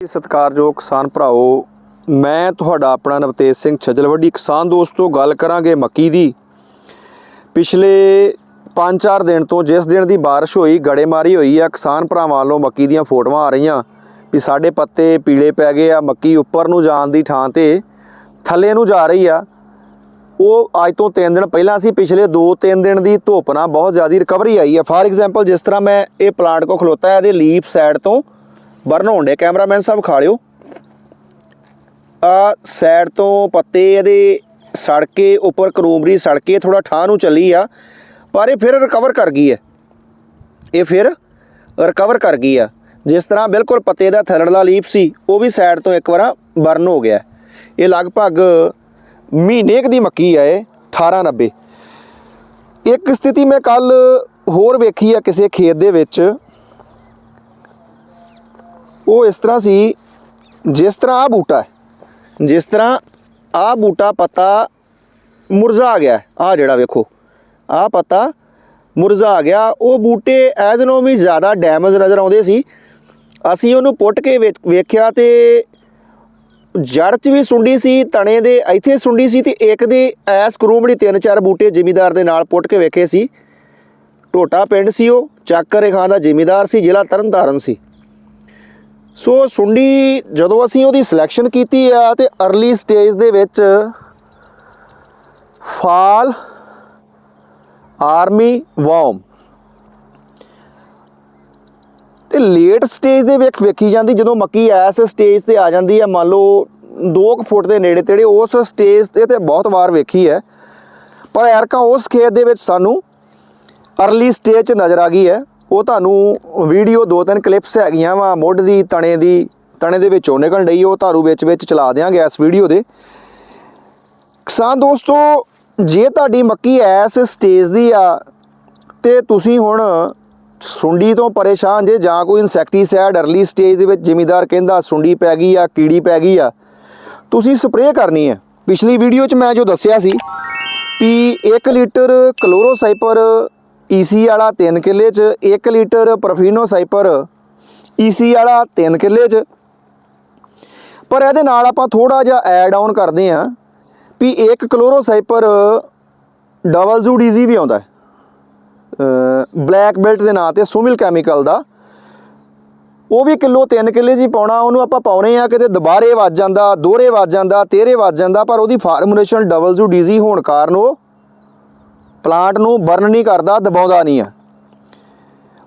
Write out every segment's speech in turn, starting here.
ਸਤਿਕਾਰਯੋਗ ਕਿਸਾਨ ਭਰਾਓ ਮੈਂ ਤੁਹਾਡਾ ਆਪਣਾ ਨਵਤੇਜ ਸਿੰਘ ਛਜਲਵੱਡੀ ਕਿਸਾਨ ਦੋਸਤੋ ਗੱਲ ਕਰਾਂਗੇ ਮੱਕੀ ਦੀ। ਪਿਛਲੇ 5-4 ਦਿਨ ਤੋਂ ਜਿਸ ਦਿਨ ਦੀ ਬਾਰਿਸ਼ ਹੋਈ, ਗੜੇਮਾਰੀ ਹੋਈ ਆ, ਕਿਸਾਨ ਭਰਾਵਾਂ ਵੱਲੋਂ ਮੱਕੀ ਦੀਆਂ ਫੋਟੋਆਂ ਆ ਰਹੀਆਂ ਵੀ ਸਾਡੇ ਪੱਤੇ ਪੀਲੇ ਪੈ ਗਏ ਆ, ਮੱਕੀ ਉੱਪਰ ਨੂੰ ਜਾਣ ਦੀ ਥਾਂ ਤੇ ਥੱਲੇ ਨੂੰ ਜਾ ਰਹੀ ਆ। ਉਹ ਅੱਜ ਤੋਂ 3 ਦਿਨ ਪਹਿਲਾਂ ਸੀ, ਪਿਛਲੇ 2-3 ਦਿਨ ਦੀ ਧੁੱਪ ਨਾਲ ਬਹੁਤ ਜ਼ਿਆਦਾ ਰਿਕਵਰੀ ਆਈ ਆ। ਫਾਰ ਐਗਜ਼ਾਮਪਲ ਜਿਸ ਤਰ੍ਹਾਂ ਮੈਂ ਇਹ ਪਲਾਂਟ ਕੋ ਖਲੋਤਾ ਹੈ, ਇਹਦੇ ਲੀਫ ਸਾਈਡ ਤੋਂ ਬਰਨ ਹੋਣ ਦੇ ਕੈਮਰਾਮੈਨ ਸਾਹਿਬ ਖਾ ਲਿਓ। ਆ ਸਾਈਡ ਤੋਂ ਪੱਤੇ ਇਹਦੇ ਸੜ ਕੇ ਉੱਪਰ ਕਰੂਮਰੀ ਸੜ ਕੇ ਥੋੜਾ ਠਾਹ ਨੂੰ ਚੱਲੀ ਆ, ਪਰ ਇਹ ਫਿਰ ਰਿਕਵਰ ਕਰ ਗਈ ਹੈ। ਇਹ ਫਿਰ ਰਿਕਵਰ ਕਰ ਗਈ ਆ। ਜਿਸ ਤਰ੍ਹਾਂ ਬਿਲਕੁਲ ਪੱਤੇ ਦਾ ਥੱਲੜਲਾ ਲੀਫ ਸੀ, ਉਹ ਵੀ ਸਾਈਡ ਤੋਂ ਇੱਕ ਵਾਰ ਬਰਨ ਹੋ ਗਿਆ। ਇਹ ਲਗਭਗ ਮਹੀਨੇ ਦੀ ਮੱਕੀ ਆ ਇਹ 1890 ਇੱਕ ਸਥਿਤੀ ਮੈਂ ਕੱਲ ਹੋਰ ਵੇਖੀ ਆ ਕਿਸੇ ਖੇਤ ਦੇ ਵਿੱਚ। ਉਹ ਇਸ ਤਰ੍ਹਾਂ ਸੀ, ਜਿਸ ਤਰ੍ਹਾਂ ਆ ਬੂਟਾ ਹੈ, ਜਿਸ ਤਰ੍ਹਾਂ ਆ ਬੂਟਾ ਪੱਤਾ ਮੁਰਝਾ ਗਿਆ ਆ ਜਿਹੜਾ ਵੇਖੋ ਆ ਪੱਤਾ ਮੁਰਝਾ ਗਿਆ। ਉਹ ਬੂਟੇ ਐਦ ਨੂੰ ਵੀ ਜ਼ਿਆਦਾ ਡੈਮੇਜ ਨਜ਼ਰ ਆਉਂਦੇ ਸੀ। ਅਸੀਂ ਉਹਨੂੰ ਪੁੱਟ ਕੇ ਵੇਖ- ਵੇਖਿਆ ਤੇ ਜੜ 'ਚ ਵੀ ਸੁੰਡੀ ਸੀ, ਤਣੇ ਦੇ ਇੱਥੇ ਸੁੰਡੀ ਸੀ ਤੇ ਇੱਕ ਦੇ ਐਸ ਕਰੂਮੜੀ ਤਿੰਨ ਚਾਰ ਬੂਟੇ ਜ਼ਿਮੀਦਾਰ ਦੇ ਨਾਲ ਪੁੱਟ ਕੇ ਵੇਖੇ ਸੀ। ਟੋਟਾ ਪਿੰਡ ਸੀ ਉਹ ਚੱਕਰ ਖਾਂ ਦਾ ਜ਼ਿਮੀਦਾਰ ਸੀ, ਜ਼ਿਲ੍ਹਾ ਤਰਨਤਾਰਨ ਸੀ। ਸੋ ਸੁੰਡੀ, ਜਦੋਂ ਅਸੀਂ ਉਹਦੀ ਸਿਲੈਕਸ਼ਨ ਕੀਤੀ ਆ ਤੇ ਅਰਲੀ ਸਟੇਜ ਦੇ ਵਿੱਚ ਫਾਲ, ਆਰਮੀ ਵਾਰਮ ਤੇ ਲੇਟ ਸਟੇਜ ਦੇ ਵਿੱਚ ਵੇਖੀ ਜਾਂਦੀ, ਜਦੋਂ ਮੱਕੀ ਐਸ ਸਟੇਜ ਤੇ ਆ ਜਾਂਦੀ ਹੈ ਮੰਨ ਲਓ 2 ਫੁੱਟ ਦੇ ਨੇੜੇ ਤੇੜੇ, ਉਸ ਸਟੇਜ ਤੇ ਤੇ ਬਹੁਤ ਵਾਰ ਵੇਖੀ ਹੈ। ਪਰ ਐਰਕਾ ਉਸ ਖੇਤ ਦੇ ਵਿੱਚ ਸਾਨੂੰ ਅਰਲੀ ਸਟੇਜ 'ਚ ਨਜ਼ਰ ਆ ਗਈ ਹੈ। ਉਹ ਤੁਹਾਨੂੰ ਵੀਡੀਓ ਦੋ ਤਿੰਨ ਕਲਿੱਪਸ ਹੈਗੀਆਂ ਵਾ, ਮੁੱਢ ਦੀ, ਤਣੇ ਦੀ, ਤਣੇ ਦੇ ਵਿੱਚੋਂ ਨਿਕਲਣ ਡਈ, ਉਹ ਤੁਹਾਨੂੰ ਵਿੱਚ ਵਿੱਚ ਚਲਾ ਦਿਆਂਗੇ ਇਸ ਵੀਡੀਓ ਦੇ। ਕਿਸਾਨ ਦੋਸਤੋ, ਜੇ ਤੁਹਾਡੀ ਮੱਕੀ ਐਸ ਸਟੇਜ ਦੀ ਆ, ਤੇ ਤੁਸੀਂ ਹੁਣ ਸੁੰਡੀ ਤੋਂ ਪਰੇਸ਼ਾਨ ਜੇ, ਜਾਂ ਕੋਈ ਇਨਸੈਕਟੀਸਾਈਡ ਅਰਲੀ ਸਟੇਜ ਦੇ ਵਿੱਚ ਜ਼ਿਮੀਦਾਰ ਕਹਿੰਦਾ ਸੁੰਡੀ ਪੈ ਗਈ ਆ, ਕੀੜੀ ਪੈ ਗਈ ਆ, ਤੁਸੀਂ ਸਪਰੇਅ ਕਰਨੀ ਹੈ ਪਿਛਲੀ ਵੀਡੀਓ 'ਚ ਮੈਂ ਜੋ ਦੱਸਿਆ ਸੀ ਵੀ 1 ਲੀਟਰ ਕਲੋਰੋਸਾਈਪਰ ਈਸੀ ਵਾਲਾ 3 ਕਿੱਲੇ 'ਚ 1 ਲੀਟਰ ਪ੍ਰੋਫੀਨੋਸਾਈਪਰ ਈਸੀ ਵਾਲਾ 3 ਕਿੱਲੇ 'ਚ। ਪਰ ਇਹਦੇ ਨਾਲ ਆਪਾਂ ਥੋੜਾ ਜਿਹਾ ਐਡ ਆਨ ਕਰਦੇ ਆਂ ਵੀ ਇੱਕ ਕਲੋਰੋਸਾਈਪਰ ਡਬਲ ਜ਼ੂ ਡੀਜ਼ੀ ਵੀ ਆਉਂਦਾ ਬਲੈਕ ਬੈਲਟ ਦੇ ਨਾਂ ਤੇ ਸੁਮਿਲ ਕੈਮੀਕਲ ਦਾ। ਉਹ ਵੀ ਕਿਲੋ 3 ਕਿੱਲੇ ਜੀ ਪਾਉਣਾ, ਉਹਨੂੰ ਆਪਾਂ ਪਾਉਣੇ ਆ ਕਿਤੇ ਦੁਬਾਰੇ ਵੱਜ ਜਾਂਦਾ, ਦੋਹਰੇ ਵੱਜ ਜਾਂਦਾ, ਤੇਰੇ ਵੱਜ ਜਾਂਦਾ, ਪਰ ਉਹਦੀ ਫਾਰਮੂਲੇਸ਼ਨ ਡਬਲ ਜ਼ੂ ਡੀਜ਼ੀ ਹੋਣ ਕਾਰਨ ਉਹ ਪਲਾਂਟ ਨੂੰ ਬਰਨ ਨਹੀਂ ਕਰਦਾ, ਦਬਾਉਂਦਾ ਨਹੀਂ ਆ।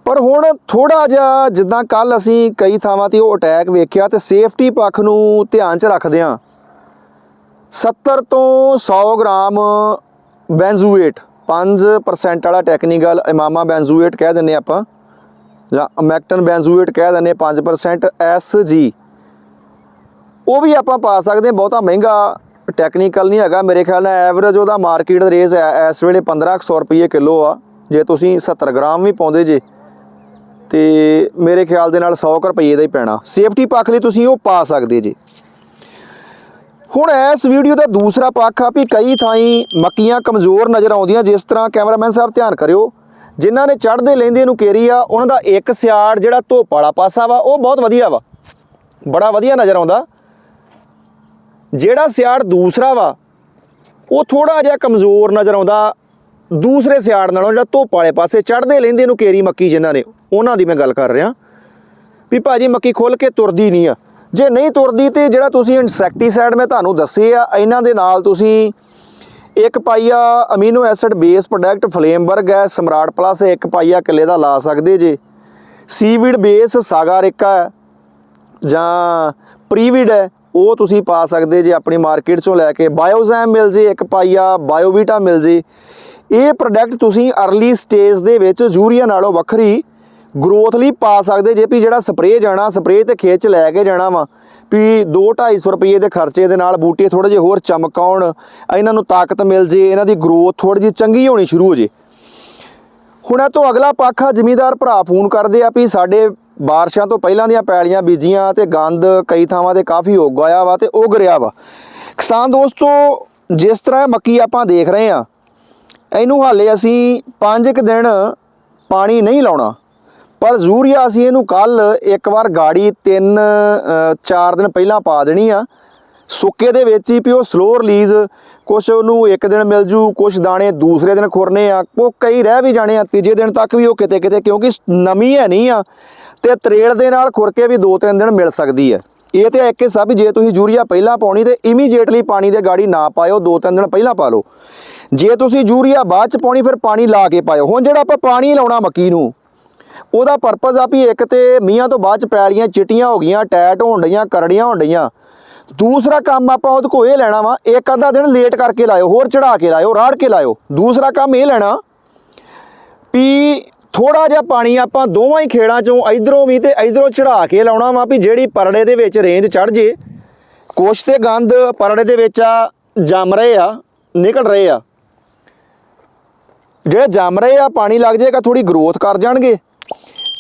ਪਰ ਹੁਣ ਥੋੜਾ ਜਿਹਾ ਜਿੱਦਾਂ ਕੱਲ ਅਸੀਂ ਕਈ ਥਾਵਾਂ ਤੇ ਉਹ ਅਟੈਕ ਵੇਖਿਆ ਤੇ ਸੇਫਟੀ ਪੱਖ ਨੂੰ ਧਿਆਨ 'ਚ ਰੱਖਦੇ ਆ 70 ਤੋਂ 100 ਗ੍ਰਾਮ ਬੈਂਜ਼ੂਏਟ 5% ਵਾਲਾ ਟੈਕਨੀਕਲ ਇਮਾਮਾ ਬੈਂਜ਼ੂਏਟ ਕਹਿ ਦਿੰਨੇ ਆਪਾਂ, ਜਾਂ ਅਮੈਕਟਨ ਬੈਂਜ਼ੂਏਟ ਕਹਿ ਦਿੰਨੇ 5% ਐਸਜੀ ਉਹ ਵੀ ਆਪਾਂ ਪਾ ਸਕਦੇ ਹਾਂ, ਬਹੁਤਾ ਮਹਿੰਗਾ ਟੈਕਨੀਕਲ ਨਹੀਂ ਹੈਗਾ। ਮੇਰੇ ਖਿਆਲ ਨਾਲ ਐਵਰੇਜ ਉਹਦਾ ਮਾਰਕੀਟ ਰੇਸ ਇਸ ਵੇਲੇ 1500 ਰੁਪਏ ਕਿਲੋ ਆ। ਜੇ ਤੁਸੀਂ 70 ਗ੍ਰਾਮ ਵੀ ਪਾਉਂਦੇ ਜੇ, ਤੇ ਮੇਰੇ ਖਿਆਲ ਦੇ ਨਾਲ 100 ਕੁ ਰੁਪਏ ਦਾ ਹੀ ਪੈਣਾ। ਸੇਫਟੀ ਪੱਖ ਲਈ ਤੁਸੀਂ ਉਹ ਪਾ ਸਕਦੇ ਜੇ। ਹੁਣ ਇਸ ਵੀਡੀਓ ਦਾ ਦੂਸਰਾ ਪੱਖ ਆ ਵੀ ਕਈ ਥਾਈਂ ਮੱਕੀਆਂ ਕਮਜ਼ੋਰ ਨਜ਼ਰ ਆਉਂਦੀਆਂ। ਜਿਸ ਤਰ੍ਹਾਂ ਕੈਮਰਾਮੈਨ ਸਾਹਿਬ ਧਿਆਨ ਕਰਿਓ। ਜਿਨ੍ਹਾਂ ਨੇ ਚੜ੍ਹਦੇ ਲੈਂਦੇ ਨੂੰ ਕੇਰੀ ਆ, ਉਹਨਾਂ ਦਾ ਇੱਕ ਸਿਆੜ ਜਿਹੜਾ ਧੋਪ ਵਾਲਾ ਪਾਸਾ ਵਾ, ਉਹ ਬਹੁਤ ਵਧੀਆ ਵਾ। ਬੜਾ ਵਧੀਆ ਨਜ਼ਰ ਆਉਂਦਾ। ਜਿਹੜਾ ਸਿਆੜ ਦੂਸਰਾ ਵਾ, ਉਹ ਥੋੜਾ ਜਿਹਾ ਕਮਜ਼ੋਰ ਨਜ਼ਰ ਆਉਂਦਾ ਦੂਸਰੇ ਸਿਆੜ ਨਾਲੋਂ, ਜਿਹੜਾ ਧੁੱਪ ਵਾਲੇ ਪਾਸੇ ਚੜ੍ਹਦੇ ਲੈਂਦੇ ਨੂੰ ਕੇਰੀ ਮੱਕੀ ਜਿਨ੍ਹਾਂ ਨੇ, ਉਹਨਾਂ ਦੀ ਮੈਂ ਗੱਲ ਕਰ ਰਿਹਾ। ਵੀ ਭਾਜੀ ਮੱਕੀ ਖੁੱਲ ਕੇ ਤੁਰਦੀ ਨਹੀਂ ਆ। ਜੇ ਨਹੀਂ ਤੁਰਦੀ ਤੇ ਜਿਹੜਾ ਤੁਸੀਂ ਇਨਸੈਕਟੀਸਾਈਡ ਮੈਂ ਤੁਹਾਨੂੰ ਦੱਸੇ ਆ, ਇਹਨਾਂ ਦੇ ਨਾਲ ਤੁਸੀਂ ਇੱਕ ਪਾਈਆ ਅਮੀਨੋ ਐਸਿਡ ਬੇਸ ਪ੍ਰੋਡਕਟ ਫਲੇਮਬਰਗ ਹੈ, ਸਮਰਾਟ ਪਲੱਸ ਇੱਕ ਪਾਈਆ ਕਿੱਲੇ ਦਾ ਲਾ ਸਕਦੇ ਜੇ। ਸੀਵੀਡ ਬੇਸ ਸਾਗਾਰਿਕਾ ਜਾਂ ਪ੍ਰੀਵਿਡ ਹੈ ਉਹ ਤੁਸੀਂ ਪਾ ਸਕਦੇ ਜੇ ਆਪਣੀ ਮਾਰਕੀਟ ਚੋਂ ਲੈ ਕੇ ਬਾਇਓਜ਼ੈਮ ਮਿਲ ਜੇ, ਇੱਕ ਪਾਈਆ ਬਾਇਓਵੀਟਾ ਮਿਲ ਜੇ। ਇਹ ਪ੍ਰੋਡਕਟ ਤੁਸੀਂ अर्ਲੀ ਸਟੇਜ ਦੇ ਵਿੱਚ ਯੂਰੀਆ ਨਾਲੋਂ ਵੱਖਰੀ ਗਰੋਥ ਲਈ ਪਾ ਸਕਦੇ ਜੇ ਵੀ ਜਿਹੜਾ ਸਪਰੇਅ ਜਾਣਾ ਸਪਰੇਅ ਤੇ ਖੇਤ ਚ ਲੈ ਕੇ ਜਾਣਾ ਵਾ। ਵੀ 2-250 ਰੁਪਏ ਦੇ ਖਰਚੇ ਦੇ ਨਾਲ ਬੂਟੇ ਥੋੜੇ ਜਿਹਾ ਹੋਰ ਚਮਕ ਆਉਣ ਇਹਨਾਂ ਨੂੰ ਤਾਕਤ ਮਿਲ ਜੇ, ਇਹਨਾਂ ਦੀ ਗਰੋਥ ਥੋੜੀ ਜਿਹੀ ਚੰਗੀ ਹੋਣੀ ਸ਼ੁਰੂ ਹੋ ਜੇ। ਹੁਣ ਇਹ ਤੋਂ ਅਗਲਾ ਪੱਖ ਆ, ਜ਼ਿਮੀਦਾਰ ਭਰਾ ਫੋਨ ਕਰਦੇ ਆ ਵੀ ਸਾਡੇ ਬਾਰਿਸ਼ਾਂ ਤੋਂ ਪਹਿਲਾਂ ਦੀਆਂ ਪੈਲੀਆਂ ਬੀਜੀਆਂ ਤੇ ਗੰਦ ਕਈ ਥਾਵਾਂ ਤੇ ਕਾਫੀ ਉੱਗ ਆਇਆ ਵਾ ਤੇ ਉਗ ਰਿਹਾ ਵਾ। ਕਿਸਾਨ ਦੋਸਤੋ, ਜਿਸ ਤਰ੍ਹਾਂ ਮੱਕੀ ਆਪਾਂ ਦੇਖ ਰਹੇ ਆ ਇਹਨੂੰ ਹਾਲੇ ਅਸੀਂ 5 ਕੁ ਦਿਨ ਪਾਣੀ ਨਹੀਂ ਲਾਉਣਾ। ਪਰ ਯੂਰੀਆ ਅਸੀਂ ਇਹਨੂੰ ਕੱਲ ਇੱਕ ਵਾਰ ਗਾੜੀ 3 4 ਦਿਨ ਪਹਿਲਾਂ ਪਾ ਦੇਣੀ ਆ। ਸੁੱਕੇ ਦੇ ਵਿੱਚ ਹੀ ਵੀ ਉਹ ਸਲੋ ਰਿਲੀਜ਼। ਕੁਛ ਉਹਨੂੰ ਇੱਕ ਦਿਨ ਮਿਲ ਜੂ, ਕੁਛ ਦਾਣੇ ਦੂਸਰੇ ਦਿਨ ਖੁਰਨੇ ਆ। ਉਹ ਕਈ ਰਹਿ ਵੀ ਜਾਣੇ ਆ, ਤੀਜੇ ਦਿਨ ਤੱਕ ਵੀ ਉਹ ਕਿਤੇ ਕਿਤੇ ਕਿਉਂਕਿ ਨਮੀ ਹੈ ਨਹੀਂ ਆ। ਤੇ ਤਰੇਲ ਦੇ ਨਾਲ ਖੁਰ ਕੇ ਵੀ 2-3 ਦਿਨ ਮਿਲ ਸਕਦੀ ਹੈ। ਇਹ ਤੇ ਇੱਕ ਹਿੱਸਾ ਵੀ ਜੇ ਤੁਸੀਂ ਯੂਰੀਆ ਪਹਿਲਾਂ ਪਾਉਣੀ ਤੇ ਇਮੀਡੀਏਟਲੀ ਪਾਣੀ ਦੇ ਗਾੜੀ ਨਾ ਪਾਇਓ 2-3 ਦਿਨ ਪਹਿਲਾਂ ਪਾ ਲਓ। ਜੇ ਤੁਸੀਂ ਯੂਰੀਆ ਬਾਅਦ ਚ ਪਾਉਣੀ, ਫਿਰ ਪਾਣੀ ਲਾ ਕੇ ਪਾਇਓ। ਹੁਣ ਜਿਹੜਾ ਆਪਾਂ ਪਾਣੀ ਲਾਉਣਾ ਮੱਕੀ ਨੂੰ, ਉਹਦਾ ਪਰਪਸ ਆ ਵੀ ਇੱਕ ਤੇ ਮੀਆਂ ਤੋਂ ਬਾਅਦ ਚ ਪੈਲੀਆਂ ਚਿੱਟੀਆਂ ਹੋ ਗਈਆਂ, ਟੈਟ ਹੋਣ ਡਈਆਂ, ਕਰੜੀਆਂ ਹੋਣ ਡਈਆਂ। ਦੂਸਰਾ ਕੰਮ ਆਪਾਂ ਉਹਦੇ ਕੋਲ ਇਹ ਲੈਣਾ ਵਾ, ਇੱਕ ਅੱਧਾ ਦਿਨ ਲੇਟ ਕਰਕੇ ਲਾਇਓ, ਹੋਰ ਚੜਾ ਕੇ ਲਾਇਓ, ਰਾੜ ਕੇ ਲਾਇਓ। ਦੂਸਰਾ ਕੰਮ ਇਹ ਲੈਣਾ ਵੀ ਥੋੜਾ ਜਿਹਾ ਪਾਣੀ ਆਪਾਂ ਦੋਵਾਂ ਹੀ ਖੇੜਾਂ ਚੋਂ ਇਧਰੋਂ ਵੀ ਤੇ ਇਧਰੋਂ ਚੜਾ ਕੇ ਲਾਉਣਾ ਵਾ ਵੀ ਜਿਹੜੀ ਪਰੜੇ ਦੇ ਵਿੱਚ ਰੇਂਜ ਚੜ ਜੇ। ਕੁਛ ਤੇ ਗੰਦ ਪਰੜੇ ਦੇ ਵਿੱਚ ਆ, ਜੰਮ ਰਹੇ ਆ, ਨਿਕਲ ਰਹੇ ਆ। ਜਿਹੜੇ ਜੰਮ ਰਹੇ ਆ, ਪਾਣੀ ਲੱਗ ਜਾਏਗਾ ਥੋੜੀ ਗਰੋਥ ਕਰ ਜਾਣਗੇ।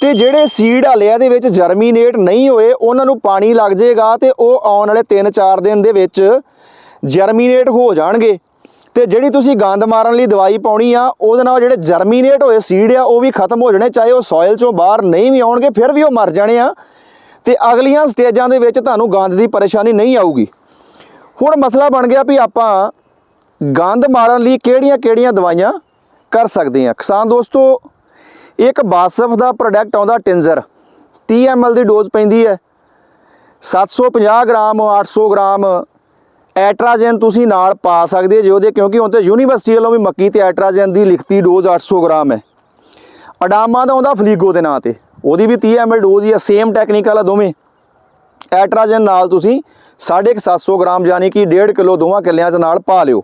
ਤੇ ਜਿਹੜੇ ਸੀਡ ਹਲੇ ਇਹਦੇ ਵਿੱਚ ਜਰਮੀਨੇਟ ਨਹੀਂ ਹੋਏ, ਉਹਨਾਂ ਨੂੰ ਪਾਣੀ ਲੱਗ ਜਾਏਗਾ ਤੇ ਉਹ ਆਉਣ ਵਾਲੇ 3-4 ਦਿਨ ਦੇ ਵਿੱਚ ਜਰਮੀਨੇਟ ਹੋ ਜਾਣਗੇ। ਤੇ ਜਿਹੜੀ ਤੁਸੀਂ ਗੰਦ ਮਾਰਨ ਲਈ ਦਵਾਈ ਪਾਉਣੀ ਆ, ਉਹਦੇ ਨਾਲ ਜਿਹੜੇ ਜਰਮੀਨੇਟ ਹੋਏ ਸੀਡ ਆ, ਉਹ ਵੀ ਖਤਮ ਹੋ ਜਾਣੇ, ਚਾਹੇ ਉਹ ਸੋਇਲ ਚੋਂ ਬਾਹਰ ਨਹੀਂ ਵੀ ਆਉਣਗੇ, ਫਿਰ ਵੀ ਉਹ ਮਰ ਜਾਣੇ ਆ। ਤੇ ਅਗਲੀਆਂ ਸਟੇਜਾਂ ਦੇ ਵਿੱਚ ਤੁਹਾਨੂੰ ਗੰਦ ਦੀ ਪਰੇਸ਼ਾਨੀ ਨਹੀਂ ਆਊਗੀ। ਹੁਣ ਮਸਲਾ ਬਣ ਗਿਆ ਵੀ ਆਪਾਂ ਗੰਦ ਮਾਰਨ ਲਈ ਕਿਹੜੀਆਂ-ਕਿਹੜੀਆਂ ਦਵਾਈਆਂ ਕਰ ਸਕਦੇ ਹਾਂ ਕਿਸਾਨ ਦੋਸਤੋ ਇੱਕ ਬਾਸਫ ਦਾ ਪ੍ਰੋਡਕਟ ਆਉਂਦਾ ਟਿੰਜ਼ਰ। 30 ml ਦੀ ਡੋਜ਼ ਪੈਂਦੀ ਹੈ। 750 ਗ੍ਰਾਮ 800 ਗ੍ਰਾਮ ਐਟਰਾਜਨ ਤੁਸੀਂ ਨਾਲ ਪਾ ਸਕਦੇ ਜੇ ਉਹਦੇ, ਕਿਉਂਕਿ ਹੁਣ ਤੇ ਯੂਨੀਵਰਸਿਟੀ ਵੱਲੋਂ ਵੀ ਮੱਕੀ ਤੇ ਐਟਰਾਜਨ ਦੀ ਲਿਖਤੀ ਡੋਜ਼ 800 ਗ੍ਰਾਮ ਹੈ। ਅਡਾਮਾ ਦਾ ਆਉਂਦਾ ਫਲੀਗੋ ਦੇ ਨਾਂ ਤੇ। ਉਹਦੀ ਵੀ 30 ml ਡੋਜ਼ ਹੀ ਆ ਸੇਮ ਟੈਕਨੀਕਲ ਆ ਦੋਵੇਂ। ਐਟਰਾਜਨ ਨਾਲ ਤੁਸੀਂ 750 ਗ੍ਰਾਮ ਯਾਨੀ ਕਿ 1.5 ਕਿਲੋ ਦੋਵਾਂ ਕਿੱਲਿਆਂ ਚ ਨਾਲ ਪਾ ਲਿਓ।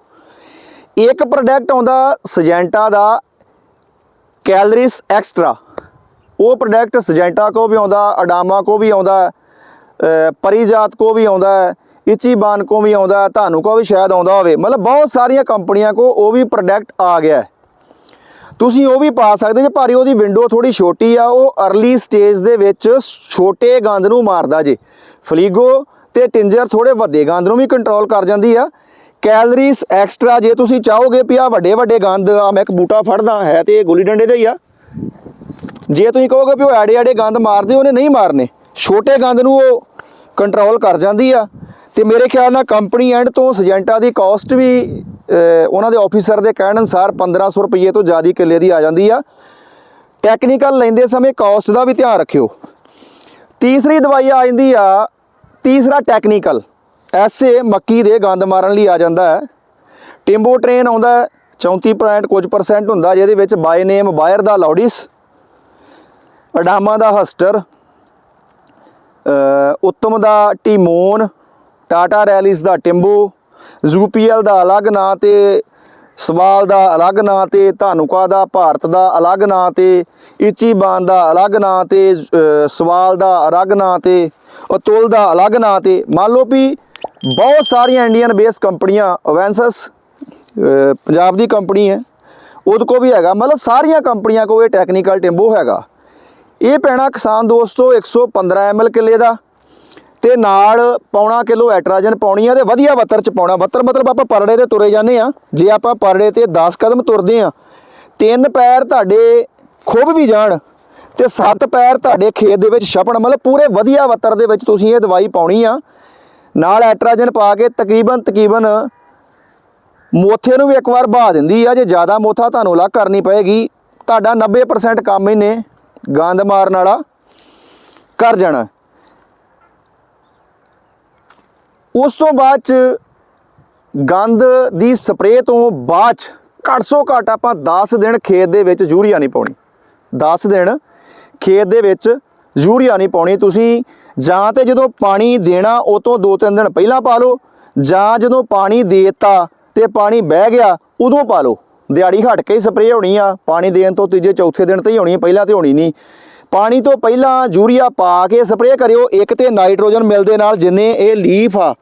ਇੱਕ ਪ੍ਰੋਡਕਟ ਆਉਂਦਾ ਸਜੈਂਟਾ ਦਾ ਕੈਲਰੀਜ਼ ਐਕਸਟਰਾ। ਉਹ ਪ੍ਰੋਡਕਟ ਸਜੈਂਟਾ ਕੋ ਵੀ ਆਉਂਦਾ ਅਡਾਮਾ ਕੋ ਵੀ ਆਉਂਦਾ ਅ, ਪਰੀਜਾਤ ਕੋ ਵੀ ਆਉਂਦਾ ਹੈ, ਇਚੀਬਾਨ ਕੋ ਵੀ ਆਉਂਦਾ ਹੈ, ਤੁਹਾਨੂੰ ਕੋ ਵੀ ਸ਼ਾਇਦ ਆਉਂਦਾ ਹੋਵੇ। ਮਤਲਬ ਬਹੁਤ ਸਾਰੀਆਂ ਕੰਪਨੀਆਂ ਕੋ ਉਹ ਵੀ ਪ੍ਰੋਡਕਟ ਆ ਗਿਆ ਤੁਸੀਂ ਉਹ ਵੀ ਪਾ ਸਕਦੇ ਜੇ ਭਾਰੀ ਉਹਦੀ ਵਿੰਡੋ ਥੋੜੀ ਛੋਟੀ ਆ ਉਹ ਅਰਲੀ ਸਟੇਜ ਦੇ ਵਿੱਚ ਛੋਟੇ ਗੰਦ ਨੂੰ ਮਾਰਦਾ ਜੇ। ਫਲੀਗੋ ਤੇ ਟਿੰਜਰ ਥੋੜੇ ਵੱਡੇ ਗੰਦ ਨੂੰ ਵੀ ਕੰਟਰੋਲ ਕਰ ਜਾਂਦੀ ਆ। ਕੈਲਰੀਜ਼ ਐਕਸਟਰਾ ਜੇ ਤੁਸੀਂ ਚਾਹੋਗੇ ਵੀ ਆ ਵੱਡੇ ਵੱਡੇ ਗੰਦ ਆ ਮੈਂ ਇੱਕ ਬੂਟਾ ਫੜਦਾ ਹੈ ਤੇ ਇਹ ਗੁੱਲੀ ਡੰਡੇ ਦਾ ਹੀ ਆ। ਜੇ ਤੁਸੀਂ ਕਹੋਗੇ ਵੀ ਉਹ ਐੜੇ ਐੜੇ ਗੰਦ ਮਾਰਦੇ, ਉਹਨੇ ਨਹੀਂ ਮਾਰਨੇ। ਛੋਟੇ ਗੰਦ ਨੂੰ ਉਹ ਕੰਟਰੋਲ ਕਰ ਜਾਂਦੀ ਆ। ਤੇ ਮੇਰੇ ਖਿਆਲ ਨਾਲ ਕੰਪਨੀ ਐਂਡ ਤੋਂ ਸਜੈਂਟਾ ਦੀ ਕਾਸਟ ਵੀ ਉਹਨਾਂ ਦੇ ਆਫੀਸਰ ਦੇ ਕਹਿਣ ਅਨੁਸਾਰ 1500 ਰੁਪਏ ਤੋਂ ਜ਼ਿਆਦਾ ਕਿੱਲੇ ਦੀ ਆ ਜਾਂਦੀ ਆ। ਟੈਕਨੀਕਲ ਲੈਂਦੇ ਸਮੇਂ ਕਾਸਟ ਦਾ ਵੀ ਧਿਆਨ ਰੱਖਿਓ। ਤੀਸਰੀ ਦਵਾਈ ਆ ਜਾਂਦੀ ਆ, ਤੀਸਰਾ ਟੈਕਨੀਕਲ ਐਸੇ ਮੱਕੀ ਦੇ ਗੰਦ ਮਾਰਨ ਲਈ ਆ ਜਾਂਦਾ ਹੈ। ਟਿੰਬੋ ਟ੍ਰੇਨ ਆਉਂਦਾ ਹੈ, 34 ਪੁਆਇੰਟ ਕੁਝ ਪਰਸੈਂਟ ਹੁੰਦਾ ਜਿਹਦੇ ਵਿੱਚ ਬਾਈ ਨੇਮ ਬਾਇਰ ਦਾ ਲਾਉਡਿਸ ਅਡਾਮਾ ਦਾ ਹਸਟਰ ਉੱਤਮ ਦਾ ਟੀਮੋਨ ਟਾਟਾ ਰੈਲਿਸ ਦਾ ਟਿੰਬੋ ਯੂਪੀਐਲ ਦਾ ਅਲੱਗ ਨਾਂ ਤੇ ਸਵਾਲ ਦਾ ਅਲੱਗ ਨਾਂ ਤੇ ਧਾਨੂਕਾ ਦਾ ਭਾਰਤ ਦਾ ਅਲੱਗ ਨਾਂ ਤੇ ਇਚੀਬਾਨ ਦਾ ਅਲੱਗ ਨਾਂ ਤੇ ਸਵਾਲ ਦਾ ਅਲੱਗ ਨਾਂ ਤੇ ਅਤੁਲ ਦਾ ਅਲੱਗ ਨਾਂ ਤੇ। ਮੰਨ ਲਓ ਵੀ ਬਹੁਤ ਸਾਰੀਆਂ ਇੰਡੀਅਨ ਬੇਸ ਕੰਪਨੀਆਂ ਅਵੈਂਸਸ ਪੰਜਾਬ ਦੀ ਕੰਪਨੀ ਹੈ। ਉਹਦੇ ਕੋ ਵੀ ਹੈਗਾ। ਮਤਲਬ ਸਾਰੀਆਂ ਕੰਪਨੀਆਂ ਕੋ ਇਹ ਟੈਕਨੀਕਲ ਟਿੰਬੋ ਹੈਗਾ। ਇਹ ਪੈਣਾ ਕਿਸਾਨ ਦੋਸਤੋ 115 ml ਕਿੱਲੇ ਦਾ ਤੇ ਨਾਲ ਪੌਣਾ ਕਿਲੋ ਐਟਰਾਜਨ ਪਾਉਣੀ ਆ ਤੇ ਵਧੀਆ ਬੱਤਰ ਚ ਪਾਉਣਾ। ਬੱਤਰ ਮਤਲਬ ਆਪਾਂ ਪਰੜੇ ਤੇ ਤੁਰੇ ਜਾਂਦੇ ਆ। ਜੇ ਆਪਾਂ ਪਰੜੇ ਤੇ 10 ਕਦਮ ਤੁਰਦੇ ਆ, ਤਿੰਨ ਪੈਰ ਤੁਹਾਡੇ ਖੁੱਭ ਵੀ ਜਾਣ ਤੇ ਸੱਤ ਪੈਰ ਤੁਹਾਡੇ ਖੇਤ ਦੇ ਵਿੱਚ ਛਪਣ। ਮਤਲਬ ਪੂਰੇ ਵਧੀਆ ਬੱਤਰ ਦੇ ਵਿੱਚ ਤੁਸੀਂ ਇਹ ਦਵਾਈ ਪਾਉਣੀ ਆ। ਨਾਲ ਐਟਰਾਜਨ ਪਾ ਕੇ ਤਕਰੀਬਨ ਤਕਰੀਬਨ ਮੋਥੇ ਨੂੰ ਵੀ ਇੱਕ ਵਾਰ ਬਹਾ ਦਿੰਦੀ ਆ। ਜੇ ਜ਼ਿਆਦਾ ਮੋਥਾ ਤੁਹਾਨੂੰ ਲੱਗ ਕਰਨੀ ਪਏਗੀ, ਤੁਹਾਡਾ 90% ਕੰਮ ਇਹਨੇ ਗੰਦ ਮਾਰਨ ਵਾਲਾ। ਕਰ ਜਾਣਾ। ਉਸ ਤੋਂ ਬਾਅਦ ਚ ਗੰਦ ਦੀ ਸਪਰੇਅ ਤੋਂ ਬਾਅਦ ਚ ਘੱਟ ਸੋ ਘੱਟ ਆਪਾਂ 10 ਦਿਨ ਖੇਤ ਦੇ ਵਿੱਚ ਯੂਰੀਆ ਨਹੀਂ ਪਾਉਣੀ। 10 ਦਿਨ ਖੇਤ ਦੇ ਵਿੱਚ ਯੂਰੀਆ ਨਹੀਂ ਪਾਉਣੀ ਤੁਸੀਂ, ਜਾਂ ਤੇ ਜਦੋਂ ਪਾਣੀ ਦੇਣਾ ਉਹ ਤੋਂ 2-3 ਦਿਨ ਪਹਿਲਾਂ ਪਾ ਲਓ, ਜਾਂ ਜਦੋਂ ਪਾਣੀ ਦੇਤਾ ਤੇ ਪਾਣੀ ਬਹਿ ਗਿਆ, ਉਦੋਂ ਪਾ ਲਓ। ਦਿਹਾੜੀ ਹਟ ਕੇ ਸਪਰੇਅ ਹੋਣੀ ਆ। ਪਾਣੀ ਦੇਣ ਤੋਂ ਤੀਜੇ, ਚੌਥੇ ਦਿਨ ਤੇ ਹੀ ਹੋਣੀ ਪਹਿਲਾਂ ਤੇ ਹੋਣੀ ਨਹੀਂ। ਪਾਣੀ ਤੋਂ ਪਹਿਲਾਂ ਯੂਰੀਆ ਪਾ ਕੇ ਸਪਰੇਅ ਕਰਿਓ, ਇੱਕ ਤੇ ਨਾਈਟ੍ਰੋਜਨ ਮਿਲਦੇ ਨਾਲ ਜਿੰਨੇ ਇਹ ਲੀਫ ਆ,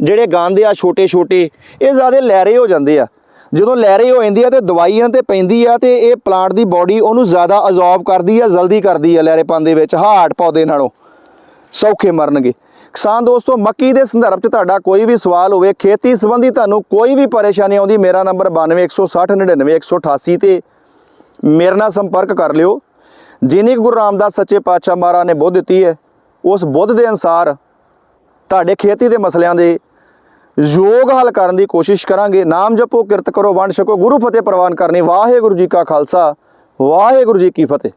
ਜਿਹੜੇ ਗੰਦ ਆ ਛੋਟੇ ਛੋਟੇ ਇਹ ਜ਼ਿਆਦਾ ਲਹਿਰੇ ਹੋ ਜਾਂਦੇ ਆ। ਜਦੋਂ ਲੈਰੇ ਹੋ ਜਾਂਦੀ ਆ ਤੇ ਦਵਾਈਆਂ ਤੇ ਪੈਂਦੀ ਆ ਤੇ ਇਹ ਪਲਾਂਟ ਦੀ ਬਾਡੀ ਉਹਨੂੰ ਜ਼ਿਆਦਾ ਅਜ਼ੌਰਬ ਕਰਦੀ ਆ, ਜਲਦੀ ਕਰਦੀ ਆ ਲੈਰੇਪਨ ਦੇ ਵਿੱਚ, ਹਾਰਟ ਪੌਦੇ ਨਾਲੋਂ। ਸੌਖੇ ਮਰਨਗੇ। ਕਿਸਾਨ ਦੋਸਤੋ, ਮੱਕੀ ਦੇ ਸੰਦਰਭ 'ਚ ਤੁਹਾਡਾ ਕੋਈ ਵੀ ਸਵਾਲ ਹੋਵੇ, ਖੇਤੀ ਸੰਬੰਧੀ ਤੁਹਾਨੂੰ ਕੋਈ ਵੀ ਪਰੇਸ਼ਾਨੀ ਆਉਂਦੀ, ਮੇਰਾ ਨੰਬਰ 9216099188 ਤੇ ਮੇਰੇ ਨਾਲ ਸੰਪਰਕ ਕਰ ਲਿਓ। ਜਿਨੀ ਗੁਰੂ ਰਾਮਦਾਸ ਸੱਚੇ ਪਾਤਸ਼ਾਹ ਮਹਾਰਾਜ ਨੇ ਬੁੱਧ ਦਿੱਤੀ ਹੈ, ਉਸ ਬੁੱਧ ਦੇ ਅਨਸਾਰ ਤੁਹਾਡੇ ਖੇਤੀ ਦੇ ਮਸਲਿਆਂ ਦੇ ਯੋਗ ਹੱਲ ਕਰਨ ਦੀ ਕੋਸ਼ਿਸ਼ ਕਰਾਂਗੇ। ਨਾਮ ਜਪੋ, ਕਿਰਤ ਕਰੋ, ਵੰਡ ਛਕੋ। ਗੁਰੂ ਫਤਿਹ ਪ੍ਰਵਾਨ ਕਰਨੀ। ਵਾਹਿਗੁਰੂ ਜੀ ਕਾ ਖਾਲਸਾ। ਵਾਹਿਗੁਰੂ ਜੀ ਕੀ ਫਤਿਹ।